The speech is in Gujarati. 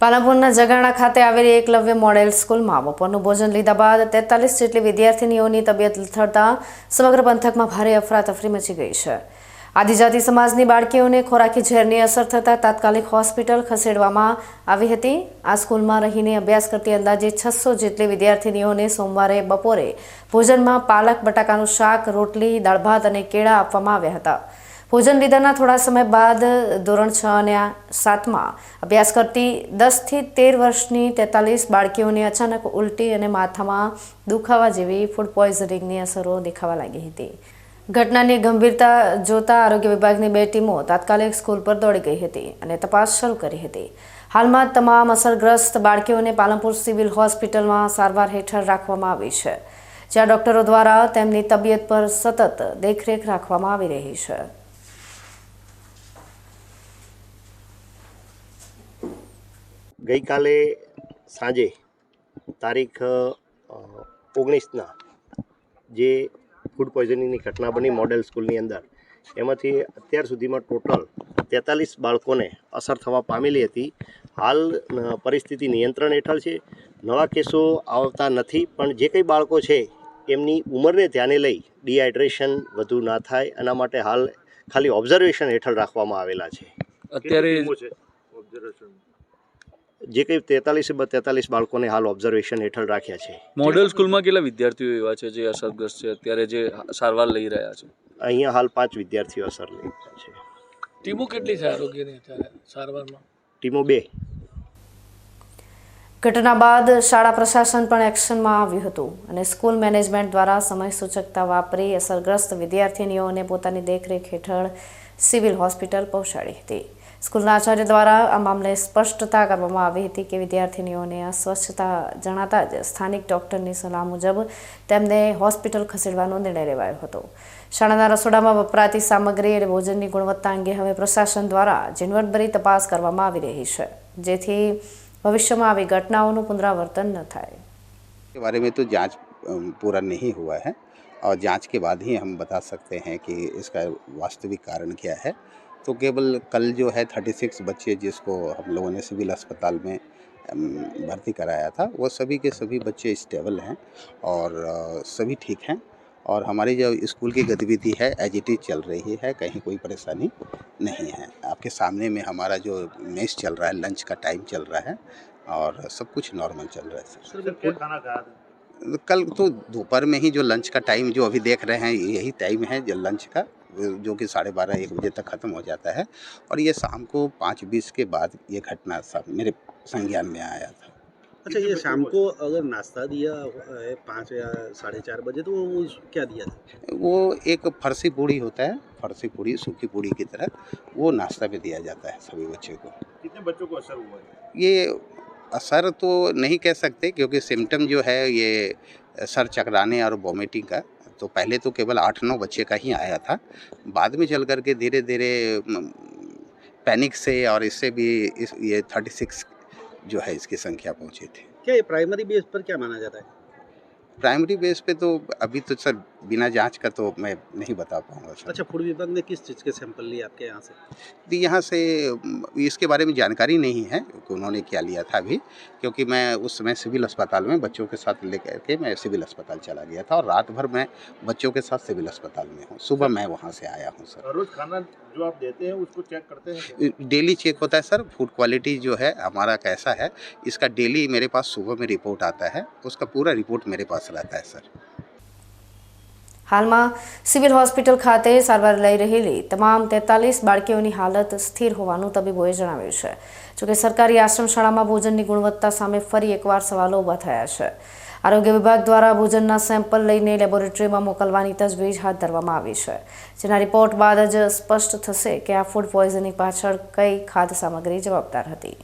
પાલનપુરના જગાણા ખાતે આવેલી એકલવ્ય મોડેલ સ્કૂલમાં બપોરનું ભોજન લીધા બાદ તેતાલીસ જેટલી વિદ્યાર્થીનીઓની તબિયત લથડતા સમગ્ર પંથકમાં ભારે અફરાતફરી મચી ગઈ છે. આદિજાતિ સમાજની બાળકીઓને ખોરાકી ઝેરની અસર થતાં તાત્કાલિક હોસ્પિટલ ખસેડવામાં આવી હતી. આ સ્કૂલમાં રહીને અભ્યાસ કરતી અંદાજે છસો જેટલી વિદ્યાર્થીનીઓને સોમવારે બપોરે ભોજનમાં પાલક, બટાકાનું શાક, રોટલી, દાળ ભાત અને કેળા આપવામાં આવ્યા હતા. ભોજન લીધાના થોડા સમય બાદ ધોરણ છ અને સાતમાં અભ્યાસ કરતી દસથી તેર વર્ષની તેતાલીસ બાળકીઓને અચાનક ઉલટી અને માથામાં દુખાવા જેવી ફૂડ પોઈઝનિંગની અસરો દેખાવા લાગી હતી. ઘટનાની ગંભીરતા જોતા આરોગ્ય વિભાગની બે ટીમો તાત્કાલિક સ્કૂલ પર દોડી ગઈ હતી અને તપાસ શરૂ કરી હતી. હાલમાં તમામ અસરગ્રસ્ત બાળકીઓને પાલનપુર સિવિલ હોસ્પિટલમાં સારવાર હેઠળ રાખવામાં આવી છે, જ્યાં ડોક્ટરો દ્વારા તેમની તબિયત પર સતત દેખરેખ રાખવામાં આવી રહી છે. ગઈકાલે સાંજે તારીખ ઓગણીસના જે ફૂડ પોઈઝનિંગની ઘટના બની મોડેલ સ્કૂલની અંદર એમાંથી અત્યાર સુધીમાં ટોટલ તેતાલીસ બાળકોને અસર થવા પામેલી હતી. હાલ પરિસ્થિતિ નિયંત્રણ હેઠળ છે. નવા કેસો આવતા નથી પણ જે કંઈ બાળકો છે એમની ઉંમરને ધ્યાને લઈ ડિહાઇડ્રેશન વધુ ના થાય એના માટે હાલ ખાલી ઓબ્ઝર્વેશન હેઠળ રાખવામાં આવેલા છે. અત્યારે જે કંઈ તેતાલીસ તેતાલીસ બાળકોને હાલ ઓબ્ઝર્વેશન હેઠળ રાખ્યા છે. મોડેલ સ્કૂલમાં કેટલા વિદ્યાર્થીઓ એવા છે જે અસરગ્રસ્ત છે? અત્યારે જે સારવાર લઈ રહ્યા છે. અહીંયા હાલ પાંચ વિદ્યાર્થીઓ અસર લઈ રહ્યા છે. ટીમો કેટલી છે આરોગ્યની અત્યારે સારવારમાં? ટીમો બે. ઘટના બાદ શાળા પ્રશાસન પણ એક્શનમાં આવ્યું હતું અને સ્કૂલ મેનેજમેન્ટ દ્વારા સમય સૂચકતા વાપરી અસરગ્રસ્ત વિદ્યાર્થીનીઓને પોતાની દેખરેખ હેઠળ સિવિલ હોસ્પિટલ પહોંચાડી હતી. સ્કૂલના આચાર્ય દ્વારા આ મામલે સ્પષ્ટતા કરવામાં આવી હતી કે વિદ્યાર્થીનીઓને અસ્વસ્થતા જણાતા જ સ્થાનિક ડોક્ટરની સલાહ મુજબ તેમને હોસ્પિટલ ખસેડવાનો નિર્ણય લેવાયો હતો શાળાના રસોડામાં વપરાતી સામગ્રી અને ભોજનની ગુણવત્તા અંગે હવે પ્રશાસન દ્વારા ઝીણવટભરી તપાસ કરવામાં આવી રહી છે જેથી ભવિષ્યમાં આવી ઘટનાઓનું પુનરાવર્તન ન થાય के बारे में तो जांच अम, पूरा नहीं हुआ है और जांच के बाद ही हम बता सकते हैं कि इसका वास्तविक कारण क्या है तो केवल कल जो है थर्टी सिक्स बच्चे जिसको हम लोगों ने सिविल अस्पताल में भर्ती कराया था वो सभी के सभी बच्चे स्टेबल हैं और सभी ठीक हैं। और हमारी जो स्कूल की गतिविधि है एज इट इज़ चल रही है कहीं कोई परेशानी नहीं है। आपके सामने में हमारा जो मेस चल रहा है लंच का टाइम चल रहा है और सब कुछ नॉर्मल चल रहा है सर कल तो दोपहर में ही जो लंच का टाइम जो अभी देख रहे हैं यही टाइम है जो लंच का। जो कि साढ़े बारह एक बजे तक ख़त्म हो जाता है और ये शाम को पाँच बीस के बाद ये घटना सब मेरे संज्ञान में आया था। अच्छा ये शाम को अगर नाश्ता दिया है पाँच या साढ़े चार बजे तो वो क्या दिया था? वो एक फरसी पूड़ी होता है फरसी पूड़ी सूखी पूड़ी की तरह वो नाश्ता में दिया जाता है सभी बच्चों को। कितने बच्चों को असर हुआ है? ये असर तो नहीं कह सकते क्योंकि सिम्टम जो है ये सर चकराने और वॉमिटिंग का तो पहले तो केवल आठ नौ बच्चे का ही आया था। बाद में चल करके धीरे धीरे पैनिक से और इससे भी इस ये थर्टी सिक्स जो है इसकी संख्या पहुँची थी। क्या ये प्राइमरी बेस पर क्या माना जाता है? प्राइमरी बेस पे तो अभी तो सर बिना जाँच का तो मैं नहीं बता पाऊँगा सर। अच्छा फ़ूड विभाग ने किस चीज़ के सैंपल लिए आपके यहाँ से? यहाँ से इसके बारे में जानकारी नहीं है कि उन्होंने क्या लिया था अभी क्योंकि मैं उस समय सिविल अस्पताल में बच्चों के साथ लेकर के मैं सिविल अस्पताल चला गया था और रात भर मैं बच्चों के साथ सिविल अस्पताल में हूँ। सुबह मैं वहाँ से आया हूँ सर। रोज खाना जो आप देते हैं उसको चेक करते हैं? डेली चेक होता है सर। फ़ूड क्वालिटी जो है हमारा कैसा है इसका डेली मेरे पास सुबह में रिपोर्ट आता है उसका पूरा रिपोर्ट मेरे पास रहता है सर। હાલમાં સિવિલ હોસ્પિટલ ખાતે સારવાર લઈ રહેલી તમામ તેતાલીસ બાળકીઓની હાલત સ્થિર હોવાનું તબીબોએ જણાવ્યું છે. જોકે સરકારી આશ્રમશાળામાં ભોજનની ગુણવત્તા સામે ફરી એકવાર સવાલો ઊભા થયા છે. આરોગ્ય વિભાગ દ્વારા ભોજનના સેમ્પલ લઈને લેબોરેટરીમાં મોકલવાની તજવીજ હાથ ધરવામાં આવી છે. જેના રિપોર્ટ બાદ જ સ્પષ્ટ થશે કે આ ફૂડ પોઈઝનિંગ પાછળ કઈ ખાદ્ય સામગ્રી જવાબદાર હતી.